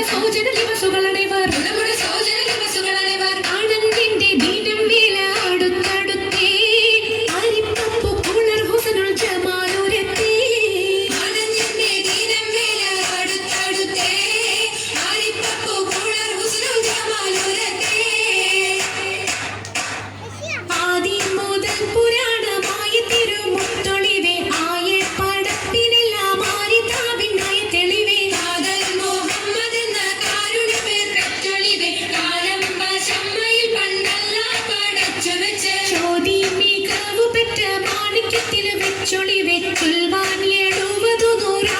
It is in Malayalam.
కాంగ్రెస్ బహుజన యువ శుభలని മോതി മികവ് പെറ്റ മാണിക്യത്തിൽ വെച്ചൊളി വെച്ചൊൽവാൻ എഴുപതു നൂറാ